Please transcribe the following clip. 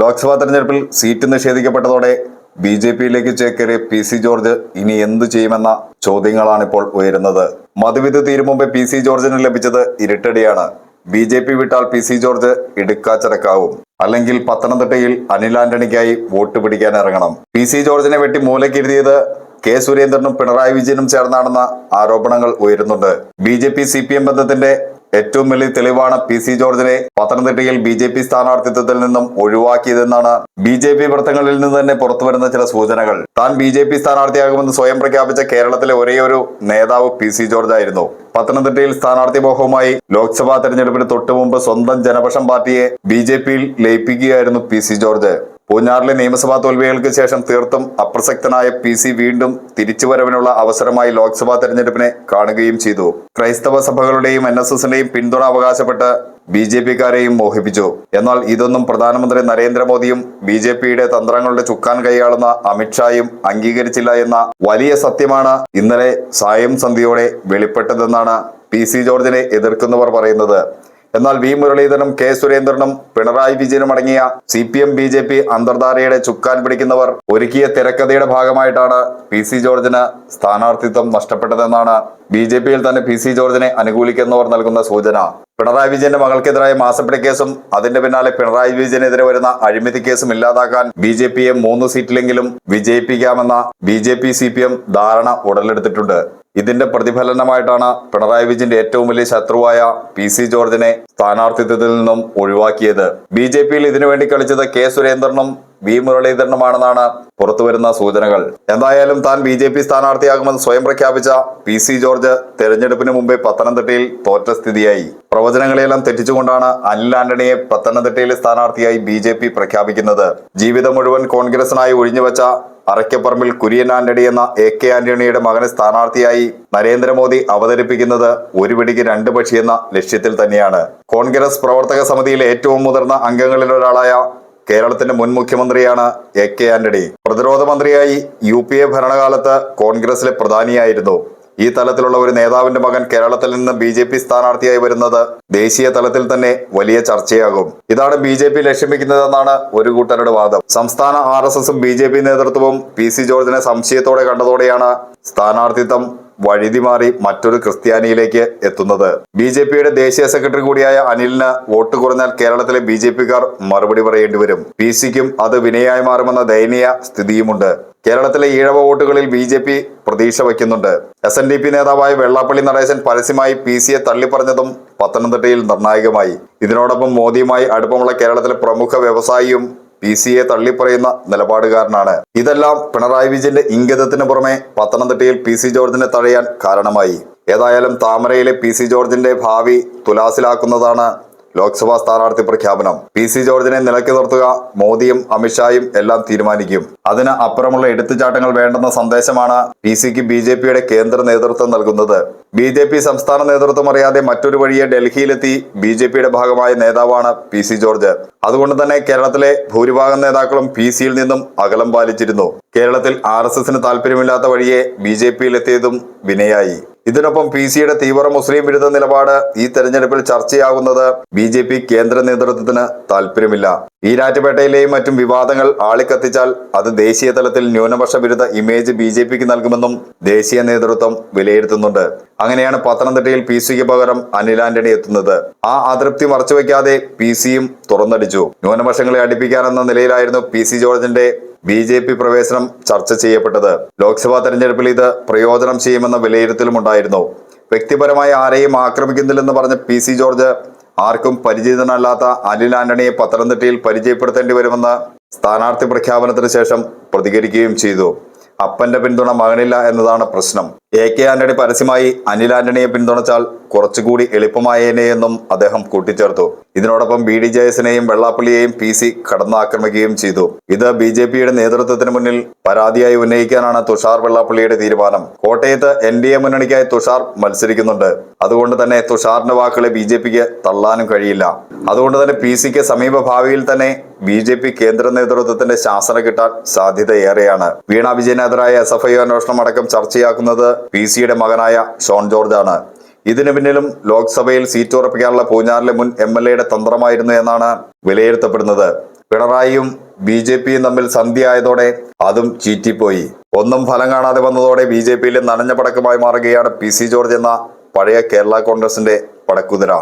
ലോക്സഭാ തെരഞ്ഞെടുപ്പിൽ seat നിഷേധിക്കപ്പെട്ടതോടെ B J പിയിലേക്ക് ചേക്കേറിയ P C George ഇനി എന്തു ചെയ്യുമെന്ന ചോദ്യങ്ങളാണ് ഇപ്പോൾ ഉയരുന്നത്. മധുവിധ തീരും മുമ്പ് പി സി ജോർജിന് ലഭിച്ചത് ഇരുട്ടടിയാണ്. ബി ജെ പി വിട്ടാൽ പി സി ജോർജ് ഇടുക്കാച്ചിറക്കാവും. അല്ലെങ്കിൽ പത്തനംതിട്ടയിൽ അനിൽ ആന്റണിക്കായി വോട്ട് പിടിക്കാൻ ഇറങ്ങണം. പി സി ജോർജിനെ വെട്ടി മൂലക്കിരുതിയത് കെ സുരേന്ദ്രനും പിണറായി വിജയനും ചേർന്നാണെന്ന ആരോപണങ്ങൾ ഉയരുന്നുണ്ട്. B J P C P M ബന്ധത്തിന്റെ ഏറ്റവും വലിയ തെളിവാണ് പി സി ജോർജിനെ പത്തനംതിട്ടയിൽ ബി ജെ പി സ്ഥാനാർത്ഥിത്വത്തിൽ നിന്നും ഒഴിവാക്കിയതെന്നാണ് ബി ജെ പി വൃത്തങ്ങളിൽ നിന്ന് തന്നെ പുറത്തുവരുന്ന ചില സൂചനകൾ. താൻ ബി ജെ പി സ്ഥാനാർത്ഥിയാകുമെന്ന് സ്വയം പ്രഖ്യാപിച്ച കേരളത്തിലെ ഒരേയൊരു നേതാവ് പി സി ജോർജ് ആയിരുന്നു പത്തനംതിട്ടയിൽ സ്ഥാനാർത്ഥി മോഹവുമായി ലോക്സഭാ തെരഞ്ഞെടുപ്പിന് തൊട്ടുമുമ്പ് സ്വന്തം ജനപക്ഷം പാർട്ടിയെ ബി ജെ പിയിൽ ലയിപ്പിക്കുകയായിരുന്നു പി സി ജോർജ്. പൂഞ്ഞാറിലെ നിയമസഭാ തോൽവികൾക്ക് ശേഷം തീർത്തും അപ്രസക്തനായ പി സി വീണ്ടും തിരിച്ചുവരവിനുള്ള അവസരമായി ലോക്സഭാ തെരഞ്ഞെടുപ്പിനെ കാണുകയും ചെയ്തു. ക്രൈസ്തവ സഭകളുടെയും എൻ എസ് എസിന്റെയും പിന്തുണ അവകാശപ്പെട്ട് ബി ജെ പിക്കാരെയും മോഹിപ്പിച്ചു. എന്നാൽ ഇതൊന്നും പ്രധാനമന്ത്രി നരേന്ദ്രമോദിയും ബി ജെ പിയുടെ തന്ത്രങ്ങളുടെ ചുക്കാൻ കൈയാളുന്ന അമിത്ഷായും അംഗീകരിച്ചില്ല എന്ന വലിയ സത്യമാണ് ഇന്നലെ സായം സന്ധ്യയോടെ വെളിപ്പെട്ടതെന്നാണ് പി സി ജോർജിനെ എതിർക്കുന്നവർ പറയുന്നത്. എന്നാൽ വി മുരളീധരനും കെ സുരേന്ദ്രനും പിണറായി വിജയനും അടങ്ങിയ C P M B J P അന്തർധാരയുടെ ചുക്കാൻ പിടിക്കുന്നവർ ഒരുക്കിയ തിരക്കഥയുടെ ഭാഗമായിട്ടാണ് പി സി ജോർജിന് സ്ഥാനാർത്ഥിത്വം നഷ്ടപ്പെട്ടതെന്നാണ് ബി ജെ പിയിൽ തന്നെ പി സി ജോർജിനെ അനുകൂലിക്കുന്നവർ നൽകുന്ന സൂചന. പിണറായി വിജയന്റെ മകൾക്കെതിരായ മാസപ്പിടി കേസും അതിന്റെ പിന്നാലെ പിണറായി വിജയനെതിരെ വരുന്ന അഴിമതി കേസും ഇല്ലാതാക്കാൻ ബി ജെ പിയെ മൂന്ന് സീറ്റിലെങ്കിലും വിജയിപ്പിക്കാമെന്ന B J P C P M ധാരണ ഉടലെടുത്തിട്ടുണ്ട്. ഇതിന്റെ പ്രതിഫലനമായിട്ടാണ് പിണറായി വിജയന്റെ ഏറ്റവും വലിയ ശത്രുവായ പി സി ജോർജിനെ സ്ഥാനാർത്ഥിത്വത്തിൽ നിന്നും ഒഴിവാക്കിയത്. ബി ജെ പിയിൽ ഇതിനുവേണ്ടി കളിച്ചത് കെ സുരേന്ദ്രനും വി മുരളീധരനുമാണെന്നാണ് പുറത്തുവരുന്ന സൂചനകൾ. എന്തായാലും താൻ ബി ജെ പി സ്ഥാനാർത്ഥിയാകുമെന്ന് സ്വയം പ്രഖ്യാപിച്ച പി സി ജോർജ് തെരഞ്ഞെടുപ്പിന് മുമ്പേ പത്തനംതിട്ടയിൽ തോറ്റ സ്ഥിതിയായി. പ്രവചനങ്ങളെല്ലാം തെറ്റിച്ചുകൊണ്ടാണ് അനിൽ ആന്റണിയെ പത്തനംതിട്ടയിലെ സ്ഥാനാർത്ഥിയായി ബി പ്രഖ്യാപിക്കുന്നത്. ജീവിതം മുഴുവൻ കോൺഗ്രസിനായി ഒഴിഞ്ഞുവെച്ച അറയ്ക്കപ്പറമ്പിൽ കുര്യൻ ആന്റണി എന്ന എ കെ ആന്റണിയുടെ മകനെ സ്ഥാനാർത്ഥിയായി നരേന്ദ്രമോദി അവതരിപ്പിക്കുന്നത് ഒരു പിടിക്ക് രണ്ട് പക്ഷി എന്ന ലക്ഷ്യത്തിൽ തന്നെയാണ്. കോൺഗ്രസ് പ്രവർത്തക സമിതിയിലെ ഏറ്റവും മുതിർന്ന അംഗങ്ങളിൽ ഒരാളായ കേരളത്തിന്റെ മുൻ മുഖ്യമന്ത്രിയാണ് എ കെ ആന്റണി. പ്രതിരോധ മന്ത്രിയായി യു പി എ ഭരണകാലത്ത് കോൺഗ്രസിലെ പ്രധാനിയായിരുന്നു. ഈ തലത്തിലുള്ള ഒരു നേതാവിന്റെ മകൻ കേരളത്തിൽ നിന്ന് ബി ജെ പി സ്ഥാനാർത്ഥിയായി വരുന്നത് ദേശീയ തലത്തിൽ തന്നെ വലിയ ചർച്ചയാകും. ഇതാണ് ബി ജെ പി ലക്ഷ്യമിക്കുന്നതെന്നാണ് ഒരു കൂട്ടരുടെ വാദം. സംസ്ഥാന ആർ എസ് എസും ബി ജെ പി നേതൃത്വവും പി സി ജോർജിനെ സംശയത്തോടെ കണ്ടതോടെയാണ് സ്ഥാനാർത്ഥിത്വം വഴുതി മാറി മറ്റൊരു ക്രിസ്ത്യാനിയിലേക്ക് എത്തുന്നത്. ബി ജെ പിയുടെ ദേശീയ സെക്രട്ടറി കൂടിയായ അനിലിന് വോട്ട് കുറഞ്ഞാൽ കേരളത്തിലെ ബി ജെ പിക്കാർ മറുപടി പറയേണ്ടി വരും. പി സിക്കും അത് വിനയായി മാറുമെന്ന ദയനീയ സ്ഥിതിയുമുണ്ട്. കേരളത്തിലെ ഈഴവ വോട്ടുകളിൽ ബി ജെ പി പ്രതീക്ഷ വയ്ക്കുന്നുണ്ട്. എസ് എൻ ഡി പി നേതാവായ വെള്ളാപ്പള്ളി നടേശൻ പരസ്യമായി പി സിയെ തള്ളിപ്പറഞ്ഞതും പത്തനംതിട്ടയിൽ നിർണായകമായി. ഇതിനോടൊപ്പം മോദിയുമായി അടുപ്പമുള്ള കേരളത്തിലെ പ്രമുഖ വ്യവസായിയും പി സിയെ തള്ളിപ്പറയുന്ന നിലപാടുകാരനാണ്. ഇതെല്ലാം പിണറായി വിജയന്റെ ഇംഗിതത്തിന് പുറമെ പത്തനംതിട്ടയിൽ പി സി ജോർജിനെ തഴയാൻ കാരണമായി. ഏതായാലും താമരയിലെ പി സി ജോർജിന്റെ ഭാവി തുലാസിലാക്കുന്നതാണ് ലോക്സഭാ സ്ഥാനാർത്ഥി പ്രഖ്യാപനം. പി സി ജോർജിനെ നിലയ്ക്ക് നിർത്തുക മോദിയും അമിത്ഷായും എല്ലാം തീരുമാനിക്കും. അതിന് അപ്പുറമുള്ള എടുത്തുചാട്ടങ്ങൾ വേണ്ടെന്ന സന്ദേശമാണ് പി സിക്ക് ബി ജെ പിയുടെ കേന്ദ്ര നേതൃത്വം നൽകുന്നത്. ബി ജെ പി സംസ്ഥാന നേതൃത്വം അറിയാതെ മറ്റൊരു വഴിയെ ഡൽഹിയിലെത്തി ബി ജെ പിയുടെ ഭാഗമായ നേതാവാണ് പി സി ജോർജ്. അതുകൊണ്ട് തന്നെ കേരളത്തിലെ ഭൂരിഭാഗം നേതാക്കളും പി സിയിൽ നിന്നും അകലം പാലിച്ചിരുന്നു. കേരളത്തിൽ ആർ എസ് എസിന് താല്പര്യമില്ലാത്ത വഴിയെ ബി ജെ പിയിലെത്തിയതും വിനയായി. ഇതിനൊപ്പം പി സിയുടെ തീവ്ര മുസ്ലിം വിരുദ്ധ നിലപാട് ഈ തെരഞ്ഞെടുപ്പിൽ ചർച്ചയാകുന്നത് ബി ജെ പി കേന്ദ്ര നേതൃത്വത്തിന് താല്പര്യമില്ല ഈരാറ്റുപേട്ടയിലെയും മറ്റും വിവാദങ്ങൾ ആളിക്കത്തിച്ചാൽ അത് ദേശീയ തലത്തിൽ ന്യൂനപക്ഷ വിരുദ്ധ ഇമേജ് ബി ജെ പിക്ക് നൽകുമെന്നും ദേശീയ നേതൃത്വം വിലയിരുത്തുന്നുണ്ട്. അങ്ങനെയാണ് പത്തനംതിട്ടയിൽ പി സിക്ക് പകരം അനിൽ ആന്റണി എത്തുന്നത്. ആ അതൃപ്തി മറച്ചുവെക്കാതെ പി സിയും തുറന്നടിച്ചു. ന്യൂനപക്ഷങ്ങളെ അടുപ്പിക്കാനെന്ന നിലയിലായിരുന്നു പി സി ജോർജിന്റെ ബി ജെ പി പ്രവേശനം ചർച്ച ചെയ്യപ്പെട്ടത് ലോക്സഭാ തെരഞ്ഞെടുപ്പിൽ ഇത് പ്രയോജനം ചെയ്യുമെന്ന വിലയിരുത്തലുമുണ്ടായിരുന്നു. വ്യക്തിപരമായി ആരെയും ആക്രമിക്കുന്നില്ലെന്ന് പറഞ്ഞ പി സി ജോർജ് ആർക്കും പരിചിതനല്ലാത്ത അനിൽ ആന്റണിയെ പത്തനംതിട്ടയിൽ പരിചയപ്പെടുത്തേണ്ടി വരുമെന്ന് സ്ഥാനാർത്ഥി പ്രഖ്യാപനത്തിന് ശേഷം പ്രതികരിക്കുകയും ചെയ്തു. അപ്പന്റെ പിന്തുണ മകനില്ല എന്നതാണ് പ്രശ്നം. എ കെ ആന്റണി പരസ്യമായി അനിൽ ആന്റണിയെ പിന്തുണച്ചാൽ കുറച്ചുകൂടി എളുപ്പമായേനെ എന്നും അദ്ദേഹം കൂട്ടിച്ചേർത്തു. ഇതിനോടൊപ്പം ബി ഡി ജെ എസിനെയും വെള്ളാപ്പള്ളിയെയും പി സി കടന്നാക്രമിക്കുകയും ചെയ്തു. ഇത് ബി ജെ പിയുടെ നേതൃത്വത്തിന് മുന്നിൽ പരാതിയായി ഉന്നയിക്കാനാണ് തുഷാർ വെള്ളാപ്പള്ളിയുടെ തീരുമാനം. കോട്ടയത്ത് എൻ ഡി എ മുന്നണിക്കായി തുഷാർ മത്സരിക്കുന്നുണ്ട്. അതുകൊണ്ട് തന്നെ തുഷാറിന്റെ വാക്കുകളെ ബി ജെ പിക്ക് തള്ളാനും കഴിയില്ല. അതുകൊണ്ട് തന്നെ പി സിക്ക് സമീപ ഭാവിയിൽ തന്നെ ബി ജെ പി കേന്ദ്ര നേതൃത്വത്തിന്റെ ശാസന കിട്ടാൻ സാധ്യതയേറെയാണ്. വീണ വിജയനെതിരായ എസ് എഫ് ഐ അന്വേഷണം അടക്കം ചർച്ചയാക്കുന്നത് പി സിയുടെ മകനായ ഷോൺ ജോർജാണ്. ഇതിനു പിന്നിലും ലോക്സഭയിൽ സീറ്റ് ഉറപ്പിക്കാനുള്ള പൂഞ്ഞാറിലെ മുൻ എം എൽ എയുടെ തന്ത്രമായിരുന്നു എന്നാണ് വിലയിരുത്തപ്പെടുന്നത്. പിണറായിയും ബി ജെ പിയും തമ്മിൽ സന്ധിയായതോടെ അതും ചീറ്റിപ്പോയി. ഒന്നും ഫലം കാണാതെ വന്നതോടെ ബി ജെ പിയിലെ നനഞ്ഞ പടക്കമായി മാറുകയാണ് പി സി ജോർജ് എന്ന പഴയ കേരള കോൺഗ്രസിന്റെ പടക്കുതിര.